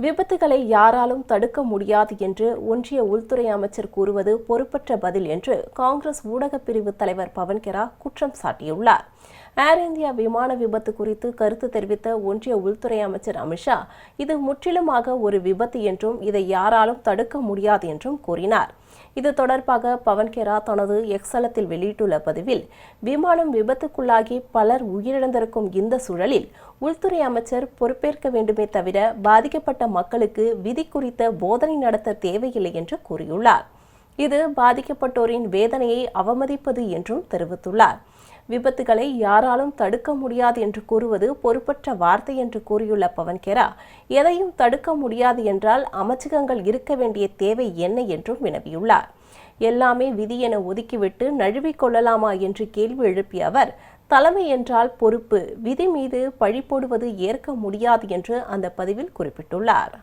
விபத்துகளை யாராலும் தடுக்க முடியாது என்று ஒன்றிய உள்துறை அமைச்சர் கூறுவது பொறுப்பற்ற பதில் என்று காங்கிரஸ் ஊடகப் பிரிவு தலைவர் பவன்கெரா குற்றம் சாட்டியுள்ளார். ஏர் இந்தியா விமான விபத்து குறித்து கருத்து தெரிவித்த ஒன்றிய உள்துறை அமைச்சர் அமித்ஷா இது முற்றிலுமாக ஒரு விபத்து என்றும் இதை யாராலும் தடுக்க முடியாது என்றும் கூறினார். இது தொடர்பாக பவன் கெரா தனது எக்ஸலத்தில் வெளியிட்டுள்ள பதிவில் விமானம் விபத்துக்குள்ளாகி பலர் உயிரிழந்திருக்கும் இந்த சூழலில் உள்துறை அமைச்சர் பொறுப்பேற்க வேண்டுமே தவிர பாதிக்கப்பட்ட மக்களுக்கு விதி குறித்த போதனை நடத்த தேவையில்லை என்று கூறியுள்ளார். இது பாதிக்கப்பட்டோரின் வேதனையை அவமதிப்பது என்றும் தெரிவித்துள்ளார். விபத்துகளை யாராலும் தடுக்க முடியாது என்று கூறுவது பொறுப்பற்ற வார்த்தை என்று கூறியுள்ள பவன் கெரா எதையும் தடுக்க முடியாது என்றால் அமைச்சகங்கள் இருக்க வேண்டிய தேவை என்ன? என்றும் வினவியுள்ளார். எல்லாமே விதி என ஒதுக்கிவிட்டு நழுவிக் கொள்ளலாமா? என்று கேள்வி எழுப்பிய அவர் தலைமை என்றால் பொறுப்பு விதி மீது பழி போடுவது ஏற்க முடியாது என்று அந்த பதிவில் குறிப்பிட்டுள்ளார்.